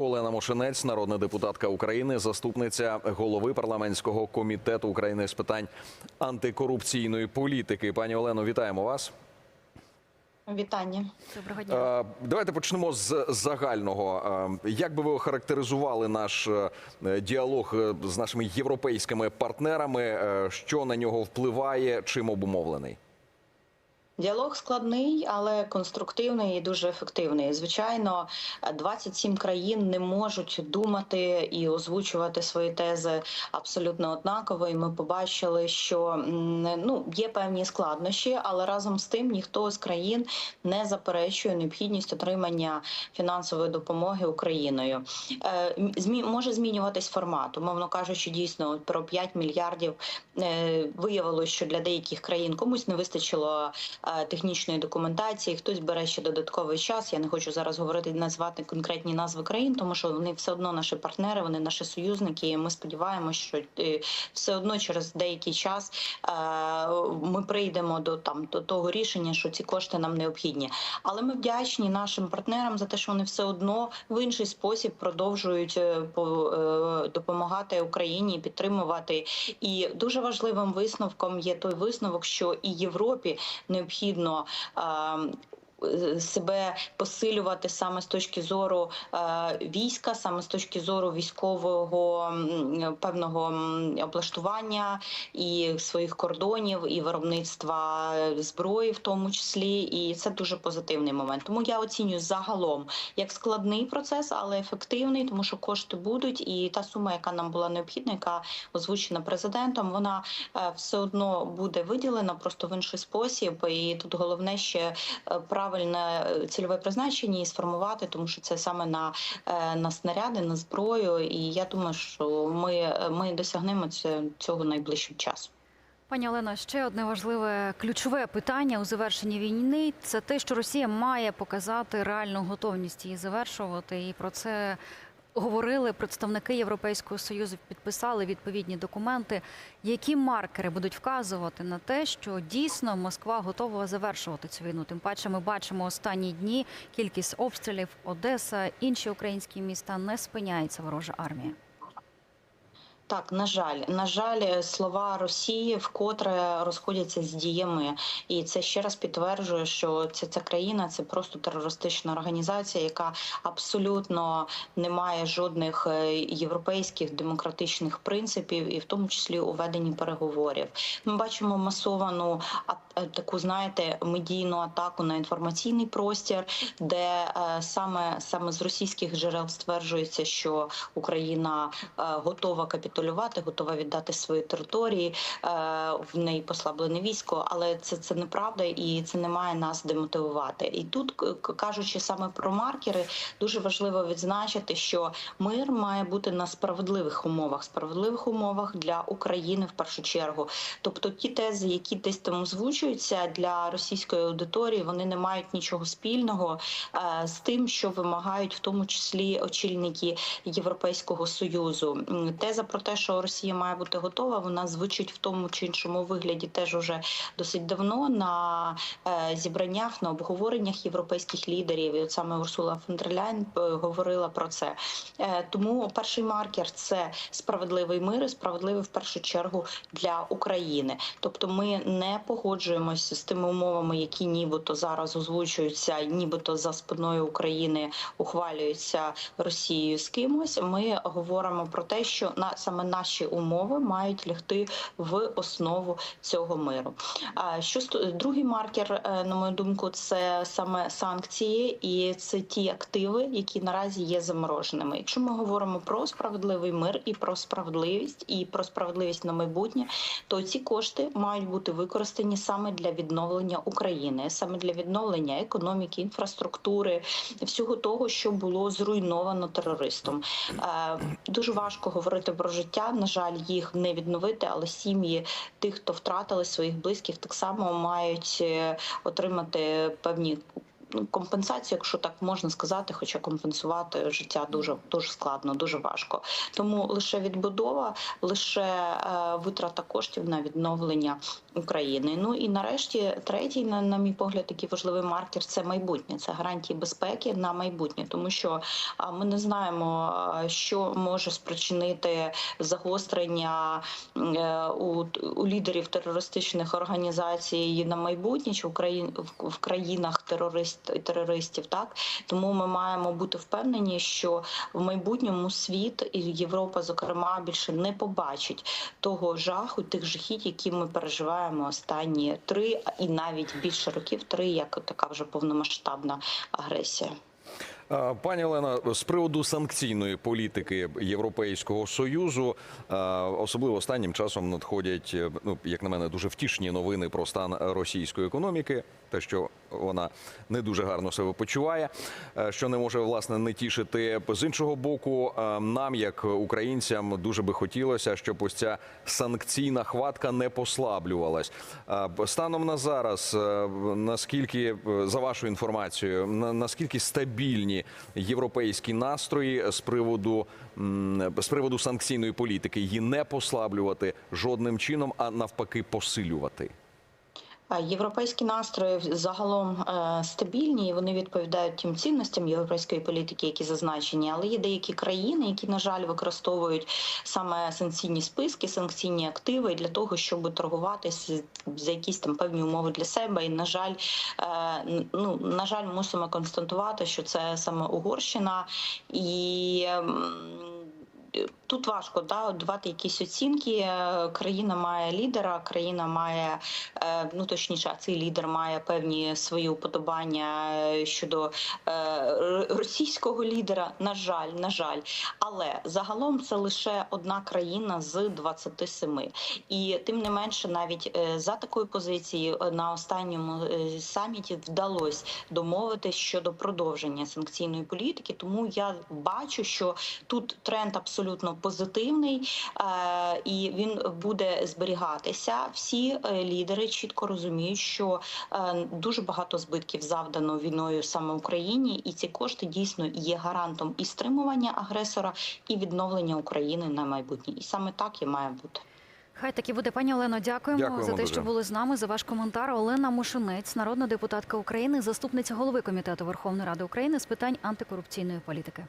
Олена Мошенець, народна депутатка України, заступниця голови парламентського комітету України з питань антикорупційної політики. Пані Олено, вітаємо вас. Вітання. Доброго дня. Е, Давайте почнемо з загального. Е, Як би ви охарактеризували наш е, діалог з нашими європейськими партнерами? Що на нього впливає, чим обумовлений? Діалог складний, але конструктивний і дуже ефективний. Звичайно, 27 країн не можуть думати і озвучувати свої тези абсолютно однаково. І ми побачили, що ну є певні складнощі, але разом з тим ніхто з країн не заперечує необхідність отримання фінансової допомоги Україною. Е, змі може змінюватись формат. Умовно кажучи, дійсно про 5 мільярдів е, виявилось, що для деяких країн комусь не вистачило е, технічної документації. Хтось бере ще додатковий час. Я не хочу зараз говорити назвати конкретні назви країн, тому що вони все одно наші партнери, вони наші союзники. І ми сподіваємося, що е, все одно через деякий час е, ми прийдемо до там до того рішення, що ці кошти нам необхідні. Але ми вдячні нашим партнерам за те, що вони все одно в інший спосіб продовжують е, по- е, допомагати Україні, підтримувати. І дуже важливим висновком є той висновок, що і Європі необхідно. Е, Себе посилювати саме з точки зору е, війська, саме з точки зору військового певного облаштування і своїх кордонів, і виробництва зброї, в тому числі, і це дуже позитивний момент. Тому я оцінюю загалом як складний процес, але ефективний, тому що кошти будуть, і та сума, яка нам була необхідна, яка озвучена президентом, вона е, все одно буде виділена просто в інший спосіб. І тут головне ще е, правильне е, цільове призначення і сформувати, тому що це саме на, е, на снаряди, на зброю. І я думаю, що ми, е, ми досягнемо цього найближчим часом. Пані Олено, ще одне важливе ключове питання у завершенні війни це те, що Росія має показати реальну готовність її завершувати. І про це говорили представники Європейського союзу, підписали відповідні документи. Які маркери будуть вказувати на те, що дійсно Москва готова завершувати цю війну? Тим паче, ми бачимо останні дні кількість обстрілів Одеса, інші українські міста не спиняється ворожа армія. Так, на жаль, на жаль, слова Росії вкотре розходяться з діями, і це ще раз підтверджує, що ця, ця країна це просто терористична організація, яка абсолютно не має жодних е, європейських демократичних принципів, і в тому числі у веденні переговорів. Ми бачимо масовану а- е, таку, знаєте, медійну атаку на інформаційний простір, де е, саме саме з російських джерел стверджується, що Україна е, готова капітулювати, готова віддати свої території. е, В неї послаблене військо, але це, це неправда і це не має нас демотивувати. І тут, кажучи саме про маркери, дуже важливо відзначити, що мир має бути на справедливих умовах, справедливих умовах для України в першу чергу. Тобто ті тези, які десь там озвучуються для російської аудиторії, вони не мають нічого спільного е, з тим, що вимагають в тому числі очільники Європейського союзу. Теза про те, що Росія має бути готова, вона звучить в тому чи іншому вигляді теж уже досить давно на е, зібраннях, на обговореннях європейських лідерів. І от саме Урсула фон дер е, говорила про це. Тому перший маркер це справедливий мир, і справедливий в першу чергу для України. Тобто, ми не погоджуємося з тими умовами, які нібито зараз озвучуються, нібито за спиною України ухвалюються Росією з кимось. Ми говоримо про те, що на саме наші умови мають лягти в основу цього миру. А що другий маркер, е, на мою думку, це саме санкції, і це ті активи, які наразі є замороженими. Якщо ми говоримо про справедливий мир і про справедливість, і про справедливість на майбутнє, то ці кошти мають бути використані саме для відновлення України, саме для відновлення економіки, інфраструктури, всього того, що було зруйновано терористом. Е, Дуже важко говорити про життя. На жаль, їх не відновити, але сім'ї тих, хто втратили своїх близьких, так само мають е, отримати певні компенсацію, якщо так можна сказати, хоча компенсувати життя дуже дуже складно, дуже важко. Тому лише відбудова, лише е, витрата коштів на відновлення України. Ну і нарешті третій, на, на мій погляд, такий важливий маркер це майбутнє, це гарантії безпеки на майбутнє, тому що ми не знаємо, що може спричинити загострення е, у, у лідерів терористичних організацій на майбутнє чи в країн в, в країнах терорист терористів. Так тому ми маємо бути впевнені, що в майбутньому світ і Європа, зокрема, більше не побачить того жаху, тих жахіть, які ми переживаємо останні три і навіть більше років, три як така вже повномасштабна агресія. Пані Олена, з приводу санкційної політики Європейського союзу, особливо останнім часом надходять, е, ну як на мене, дуже втішні новини про стан російської економіки, те, що вона не дуже гарно себе почуває, е, що не може власне не тішити. З іншого боку, е, нам, як українцям, дуже би хотілося, щоб ось ця санкційна хватка не послаблювалась. Е, Станом на зараз, наскільки за вашою інформацією, на- наскільки стабільні європейські настрої з приводу з приводу санкційної політики її не послаблювати жодним чином, а навпаки, посилювати. Європейські настрої загалом е, стабільні, і вони відповідають тим цінностям європейської політики, які зазначені. Але є деякі країни, які на жаль використовують саме санкційні списки, санкційні активи для того, щоб торгуватися за якісь там певні умови для себе. І на жаль, е, ну на жаль, мусимо констатувати, що це саме Угорщина і. Тут важко да, давати якісь оцінки. Е, Країна має лідера, країна має е, ну точніше, цей лідер має певні свої уподобання е, щодо російського лідера. На жаль, на жаль, але загалом це лише одна країна з 27. І тим не менше, навіть за такою позицією на останньому саміті вдалося домовитись щодо продовження санкційної політики. Тому я бачу, що тут тренд абсолютно позитивний, е, і він буде зберігатися. Всі е, лідери чітко розуміють, що е, дуже багато збитків завдано війною саме Україні, і ці кошти дійсно є гарантом і стримування агресора, і відновлення України на майбутнє. І саме так і має бути. Хай так і буде, пані Олено. Дякуємо, Дякуємо за те, дуже. що були з нами. За ваш коментар. Олена Мушинець, народна депутатка України, заступниця голови комітету Верховної Ради України з питань антикорупційної політики.